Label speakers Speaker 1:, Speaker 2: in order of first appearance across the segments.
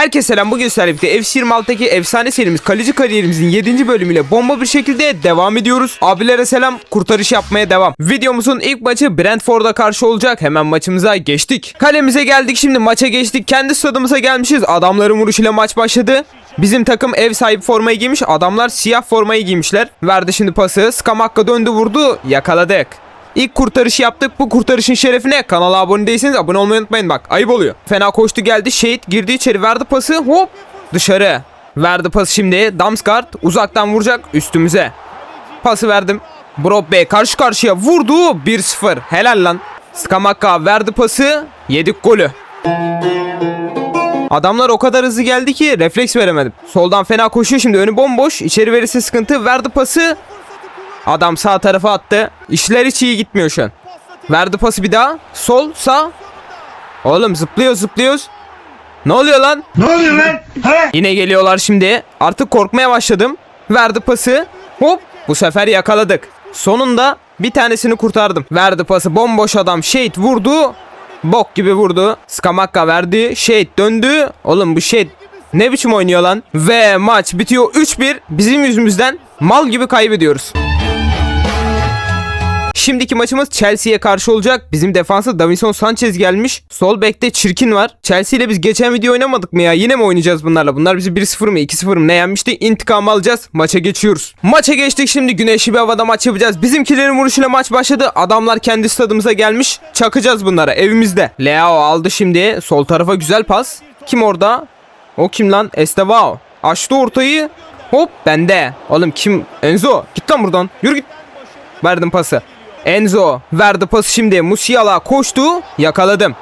Speaker 1: Herkese selam bugün sizlerle birlikte FC26'daki efsane serimiz kaleci kariyerimizin 7. bölümüyle bomba bir şekilde devam ediyoruz. Abilere selam kurtarış yapmaya devam. Videomuzun ilk maçı Brentford'a karşı olacak. Hemen maçımıza geçtik. Kalemize geldik şimdi maça geçtik. Kendi stadımıza gelmişiz. Adamların vuruşuyla maç başladı. Bizim takım ev sahibi formayı giymiş. Adamlar siyah formayı giymişler. Verdi şimdi pası. Skamakka döndü vurdu. Yakaladık. İlk kurtarış yaptık. Bu kurtarışın şerefine kanala abone değilseniz abone olmayı unutmayın bak. Ayıp oluyor. Fena koştu geldi. Şehit girdi içeri verdi pası. Hop dışarı. Verdi pası şimdi. Damsgaard uzaktan vuracak üstümüze. Pası verdim. Brock Bey karşı karşıya vurdu. 1-0. Helal lan. Skamakka verdi pası. Yedik golü. Adamlar o kadar hızlı geldi ki refleks veremedim. Soldan fena koşuyor şimdi önü bomboş. İçeri verirse sıkıntı. Verdi pası. Adam sağ tarafa attı. İşler hiç iyi gitmiyor şu an. Verdi pası bir daha. Sol sağ. Oğlum zıplıyor zıplıyoruz. Ne oluyor lan?
Speaker 2: Ne oluyor lan? He?
Speaker 1: Yine geliyorlar şimdi. Artık korkmaya başladım. Verdi pası. Hop. Bu sefer yakaladık. Sonunda bir tanesini kurtardım. Verdi pası. Bomboş adam. Şehit vurdu. Bok gibi vurdu. Skamakka verdi. Şehit döndü. Oğlum bu şehit ne biçim oynuyor lan? Ve maç bitiyor 3-1. Bizim yüzümüzden mal gibi kaybediyoruz. Şimdiki maçımız Chelsea'ye karşı olacak. Bizim defansa Davinson Sanchez gelmiş. Sol bekte Çirkin var. Chelsea ile biz geçen video oynamadık mı ya? Yine mi oynayacağız bunlarla? Bunlar bizi 1-0 mı 2-0 mı ne yenmişti? İntikam alacağız. Maça geçiyoruz. Maça geçtik şimdi. Güneşli bir havada maç yapacağız. Bizimkilerin vuruşuyla maç başladı. Adamlar kendi stadımıza gelmiş. Çakacağız bunlara evimizde. Leao aldı şimdi. Sol tarafa güzel pas. Kim orada? O kim lan? Estevao. Açtı ortayı. Hop bende. Oğlum kim? Enzo. Git lan buradan. Yürü git. Verdim pası. Enzo verdi pası şimdi. Musiala koştu. Yakaladım.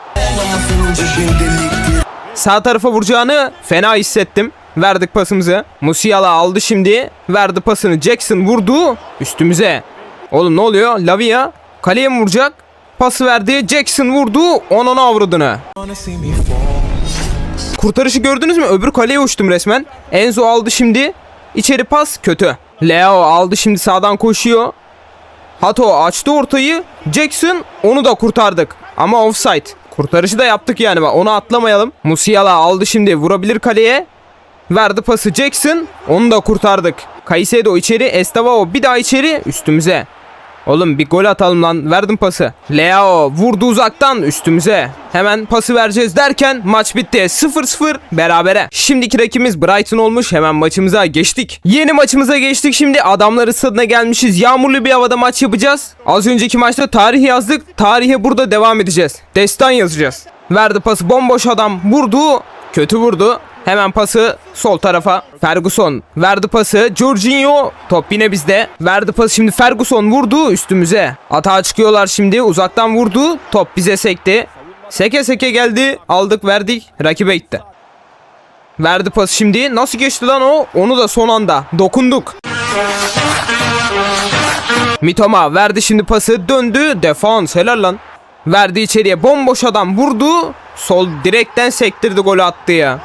Speaker 1: Sağ tarafa vuracağını fena hissettim. Verdik pasımızı. Musiala aldı şimdi. Verdi pasını. Jackson vurdu. Üstümüze. Oğlum ne oluyor? Lavia kaleye mi vuracak? Pası verdi. Jackson vurdu. Onun avradını. Kurtarışı gördünüz mü? Öbür kaleye uçtum resmen. Enzo aldı şimdi. İçeri pas kötü. Leo aldı şimdi sağdan koşuyor. Hato açtı ortayı. Jackson onu da kurtardık. Ama offside. Kurtarışı da yaptık yani onu atlamayalım. Musiala aldı şimdi vurabilir kaleye. Verdi pası Jackson. Onu da kurtardık. Caicedo içeri. Estavao bir daha içeri. Üstümüze. Oğlum bir gol atalım lan. Verdim pası. Leo vurdu uzaktan üstümüze. Hemen pası vereceğiz derken maç bitti. 0-0 berabere. Şimdiki rakibimiz Brighton olmuş. Hemen maçımıza geçtik. Yeni maçımıza geçtik. Şimdi adamları stadına gelmişiz. Yağmurlu bir havada maç yapacağız. Az önceki maçta tarih yazdık. Tarihe burada devam edeceğiz. Destan yazacağız. Verdi pası bomboş adam. Vurdu. Kötü vurdu. Hemen pası sol tarafa. Ferguson verdi pası. Jorginho top yine bizde. Verdi pası şimdi Ferguson vurdu üstümüze. Atağa çıkıyorlar şimdi. Uzaktan vurdu. Top bize sekti. Seke seke geldi. Aldık verdik. Rakibe gitti. Verdi pası şimdi. Nasıl geçti lan o? Onu da son anda. Dokunduk. Mitoma verdi şimdi pası. Döndü. Defans. Helal lan. Verdi içeriye. Bomboş adam vurdu. Sol direkten sektirdi golü attı ya.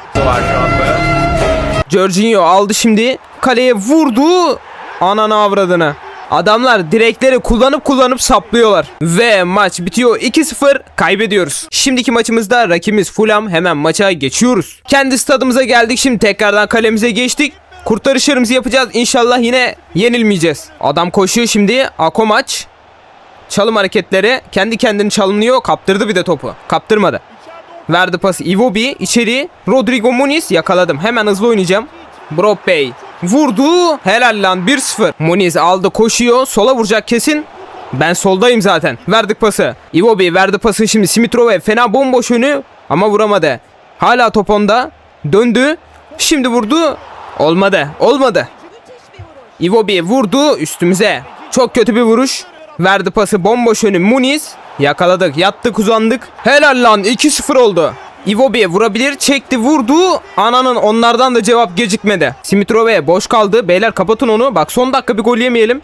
Speaker 1: Jorginho aldı şimdi. Kaleye vurdu. Ananı avradını. Adamlar direkleri kullanıp kullanıp saplıyorlar. Ve maç bitiyor 2-0 kaybediyoruz. Şimdiki maçımızda rakibimiz Fulham hemen maça geçiyoruz. Kendi stadımıza geldik şimdi tekrardan kalemize geçtik. Kurtarışlarımızı yapacağız. İnşallah yine yenilmeyeceğiz. Adam koşuyor şimdi. Ako maç. Çalım hareketleri. Kendi kendini çalımlıyor. Kaptırdı bir de topu. Kaptırmadı. Verdi pası Iwobi içeri. Rodrigo Muniz yakaladım. Hemen hızlı oynayacağım. Brock Bey vurdu. Helal lan 1-0. Muniz aldı koşuyor. Sola vuracak kesin. Ben soldayım zaten. Verdik pası. Iwobi verdi pası şimdi Simitrove fena bomboş önü ama vuramadı. Hala top onda. Döndü. Şimdi vurdu. Olmadı. Olmadı. Iwobi vurdu üstümüze. Çok kötü bir vuruş. Verdi pası bomboş önü Muniz. Yakaladık yattık uzandık. Helal lan 2-0 oldu. Iwobi vurabilir çekti vurdu. Ananın onlardan da cevap gecikmedi. Simitrove boş kaldı. Beyler kapatın onu. Bak son dakika bir gol yemeyelim.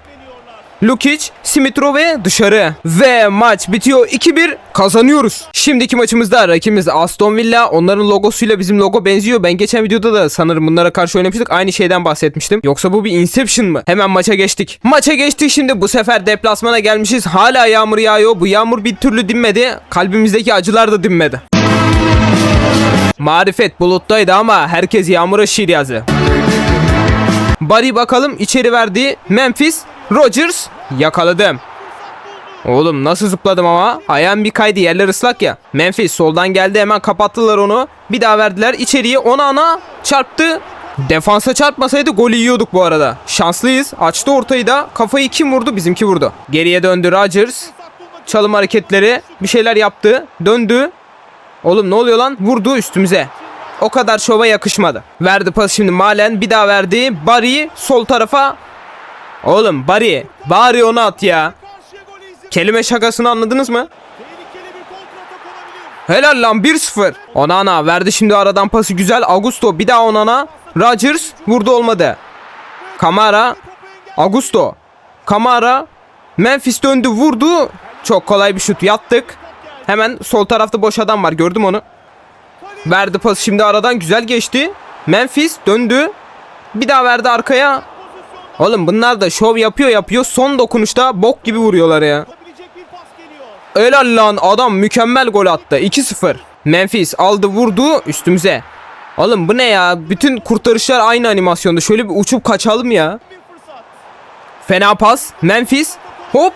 Speaker 1: Lukic, Simitrove dışarı. Ve maç bitiyor 2-1 kazanıyoruz. Şimdiki maçımızda rakibimiz Aston Villa. Onların logosuyla bizim logo benziyor. Ben geçen videoda da sanırım bunlara karşı oynamıştık. Aynı şeyden bahsetmiştim. Yoksa bu bir Inception mı? Hemen maça geçtik. Maça geçtik şimdi bu sefer deplasmana gelmişiz. Hala yağmur yağıyor. Bu yağmur bir türlü dinmedi. Kalbimizdeki acılar da dinmedi. Marifet buluttaydı ama herkes yağmura şiir yazdı. Barry bakalım içeri verdi. Memphis, Rodgers yakaladım. Oğlum nasıl zıpladım ama. Ayağım bir kaydı yerler ıslak ya. Memphis soldan geldi hemen kapattılar onu. Bir daha verdiler içeriye ona ana çarptı. Defansa çarpmasaydı golü yiyorduk bu arada. Şanslıyız. Açtı ortayı da. Kafayı kim vurdu? Bizimki vurdu. Geriye döndü Rodgers. Çalım hareketleri. Bir şeyler yaptı. Döndü. Oğlum ne oluyor lan? Vurdu üstümüze. O kadar şova yakışmadı. Verdi pas şimdi Malen. Bir daha verdi. Barry sol tarafa. Oğlum Barry. Bari onu at ya. Kelime şakasını anladınız mı? Helal lan 1-0. Onana verdi şimdi aradan pası güzel. Augusto bir daha Onana. Rodgers vurdu olmadı. Kamara. Augusto. Kamara. Memphis döndü vurdu. Çok kolay bir şut yattık. Hemen sol tarafta boş adam var gördüm onu. Verdi pası şimdi aradan güzel geçti. Memphis döndü. Bir daha verdi arkaya. Oğlum bunlar da şov yapıyor yapıyor. Son dokunuşta bok gibi vuruyorlar ya. Helal lan adam mükemmel gol attı. 2-0. Memphis aldı vurdu üstümüze. Oğlum bu ne ya? Bütün kurtarışlar aynı animasyonda. Şöyle bir uçup kaçalım ya. Fena pas. Memphis. Hop.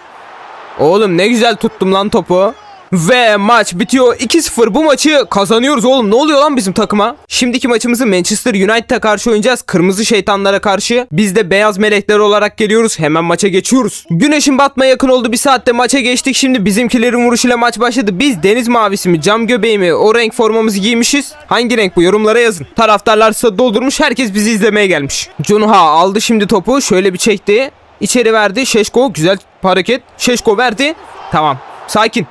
Speaker 1: Oğlum ne güzel tuttum lan topu. Ve maç bitiyor 2-0 bu maçı kazanıyoruz oğlum ne oluyor lan bizim takıma? Şimdiki maçımızı Manchester United'a karşı oynayacağız. Kırmızı şeytanlara karşı. Biz de beyaz melekler olarak geliyoruz. Hemen maça geçiyoruz. Güneşin batmaya yakın oldu bir saatte maça geçtik. Şimdi bizimkilerin vuruşuyla maç başladı. Biz deniz mavisi mi cam göbeği mi o renk formamızı giymişiz. Hangi renk bu yorumlara yazın. Taraftarlar ise doldurmuş herkes bizi izlemeye gelmiş. Cunha aldı şimdi topu şöyle bir çekti. İçeri verdi. Şeşko güzel hareket. Şeşko verdi. Tamam. Sakin.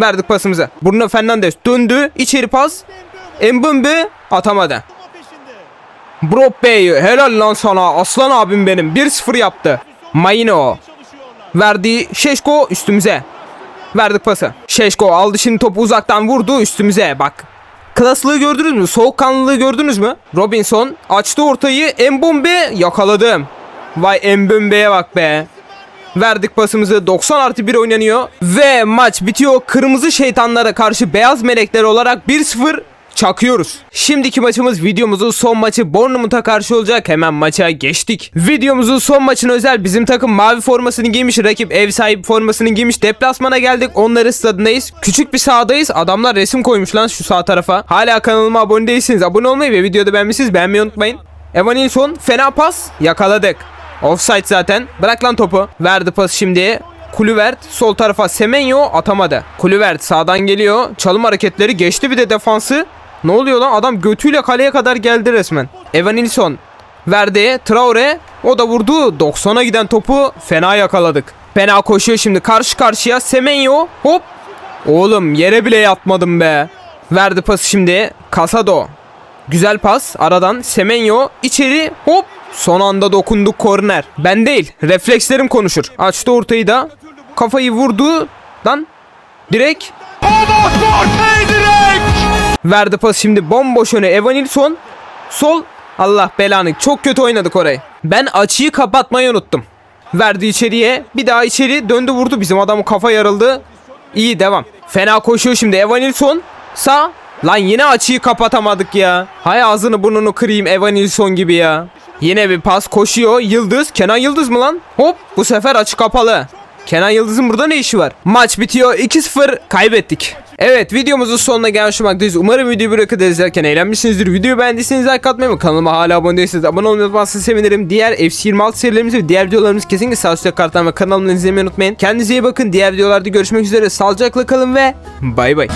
Speaker 1: Verdik pasımızı. Bruno Fernandes döndü. içeri pas. Mbembe atamadı. Brock Bey helal lan sana. Aslan abim benim. 1-0 yaptı. Maino. Verdi Şeşko üstümüze. Verdik pası. Şeşko aldı şimdi topu uzaktan vurdu üstümüze. Bak. Klaslığı gördünüz mü? Soğukkanlılığı gördünüz mü? Robinson açtı ortayı. Mbombe yakaladım. Vay Mbombe'ye bak be. Verdik pasımızı 90 artı 1 oynanıyor. Ve maç bitiyor. Kırmızı şeytanlara karşı beyaz melekler olarak 1-0 çakıyoruz. Şimdiki maçımız videomuzun son maçı Bournemouth'a karşı olacak. Hemen maça geçtik. Videomuzun son maçına özel bizim takım mavi formasını giymiş. Rakip ev sahibi formasını giymiş. Deplasmana geldik. Onların stadındayız. Küçük bir sahadayız. Adamlar resim koymuş lan şu sağ tarafa. Hala kanalıma abone değilsiniz. Abone olmayı ve videoda beğenmişsiniz. Beğenmeyi unutmayın. Evan Nilsson fena pas yakaladık. Offside zaten. Bırak lan topu. Verdi pas şimdi. Kulüvert sol tarafa Semenyo atamadı. Kulüvert sağdan geliyor. Çalım hareketleri geçti bir de defansı. Ne oluyor lan? Adam götüyle kaleye kadar geldi resmen. Evan Nilsson verdi. Traore o da vurdu. 90'a giden topu fena yakaladık. Fena koşuyor şimdi karşı karşıya. Semenyo hop. Oğlum yere bile yatmadım be. Verdi pası şimdi. Casado. Güzel pas aradan Semenyo içeri hop son anda dokunduk korner. Ben değil reflekslerim konuşur. Açtı ortayı da kafayı vurdu lan direkt verdi pas şimdi bomboş öne Evan Nilsson sol Allah belanı çok kötü oynadık orayı. Ben açıyı kapatmayı unuttum. Verdi içeriye bir daha içeri döndü vurdu bizim adam kafa yarıldı. İyi devam. Fena koşuyor şimdi Evan Nilsson sağ Lan yine açıyı kapatamadık ya. Hay ağzını burnunu kırayım Evan Nilsson gibi ya. Yine bir pas koşuyor. Yıldız. Kenan Yıldız mı lan? Hop bu sefer açı kapalı. Kenan Yıldız'ın burada ne işi var? Maç bitiyor. 2-0 kaybettik. Evet videomuzun sonuna gelmiş olmaktayız. Umarım videoyu bırakıp izlerken eğlenmişsinizdir. Videoyu beğendiyseniz like atmayı ve kanalıma hala abone değilseniz abone olmayı unutmazsanız sevinirim. Diğer FC26 serilerimiz ve diğer videolarımız kesinlikle sağ üstte karttan ve kanalımdan izlemeyi unutmayın. Kendinize iyi bakın. Diğer videolarda görüşmek üzere. Sağlıcakla kalın ve bay bay.